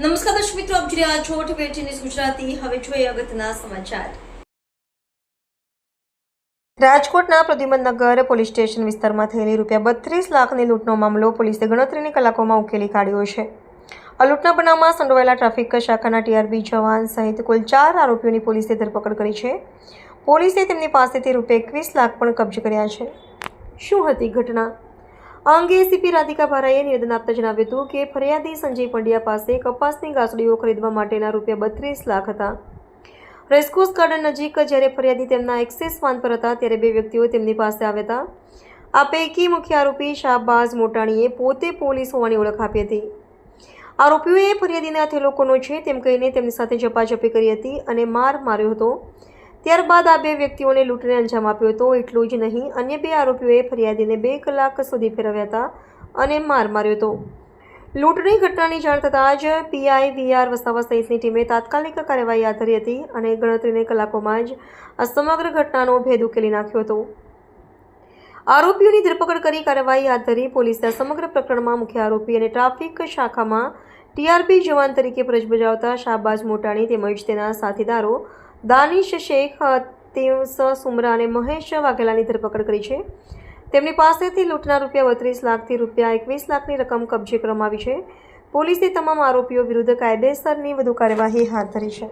નમસ્કાર દર્શક મિત્રો, આપ જોઈ રહ્યા છો ટીવી ન્યૂઝ ગુજરાતી. હવે જોઈએ અગત્યના સમાચાર. રાજકોટના પ્રદ્યુમનનગર પોલીસ સ્ટેશન વિસ્તારમાં થયેલી રૂપિયા બત્રીસ લાખની લૂંટનો મામલો પોલીસે ગણતરીની કલાકોમાં ઉકેલી કાઢ્યો છે. આ લૂંટના બનાવમાં સંડોવાયેલા ટ્રાફિક શાખાના ટીઆરબી જવાન સહિત કુલ ચાર આરોપીઓની પોલીસે ધરપકડ કરી છે. પોલીસે તેમની પાસેથી રૂપિયા એકવીસ લાખ પણ કબજે કર્યા છે. શું હતી ઘટના? આ અંગે એસીપી રાધિકા ભારાએ નિવેદન આપતા જણાવ્યું હતું કે ફરિયાદી સંજય પંડ્યા પાસે કપાસની ગાસડીઓ ખરીદવા માટેના રૂપિયા બત્રીસ લાખ હતા. રેસકોર્સ ગાર્ડન નજીક જ્યારે ફરિયાદી તેમના એક્સેસ વાન પર હતા ત્યારે બે વ્યક્તિઓ તેમની પાસે આવ્યા હતા. આ પૈકી મુખ્ય આરોપી શાહબાઝ મોટાણીએ પોતે પોલીસ હોવાની ઓળખ આપી હતી. આરોપીઓએ ફરિયાદીના તે લોકોનો છે તેમ કહીને તેમની સાથે ઝપાઝપી કરી હતી અને માર માર્યો હતો. ત્યારબાદ આ બે વ્યક્તિઓને લૂંટને અંજામ આપ્યો હતો. એટલું જ નહીં, અન્ય બે આરોપીઓએ ફરિયાદીને બે કલાક સુધી ફેરવ્યા હતા અને માર માર્યો હતો. લૂંટની ઘટનાની જાણ થતાં જ પીઆઈ વીઆર વસાવા સહિતની ટીમે તાત્કાલિક કાર્યવાહી હાથ ધરી હતી અને ગણતરીની કલાકોમાં જ આ સમગ્ર ઘટનાનો ભેદ ઉકેલી નાખ્યો હતો. આરોપીઓની ધરપકડ કરી કાર્યવાહી હાથ ધરી પોલીસે આ સમગ્ર પ્રકરણમાં મુખ્ય આરોપી અને ટ્રાફિક શાખામાં ટીઆરપી જવાન તરીકે ફરજ બજાવતા શાહબાજ મોટાણી તેમજ તેના સાથીદારો દાનિશ શેખ તેવસ સુમરા અને મહેશ વાઘેલાની ધરપકડ કરી છે. તેમની પાસેથી લૂંટના રૂપિયા બત્રીસ લાખથી રૂપિયા એકવીસ લાખની રકમ કબજે કરવામાં આવી છે. પોલીસે તમામ આરોપીઓ વિરુદ્ધ કાયદેસરની વધુ કાર્યવાહી હાથ ધરી છે.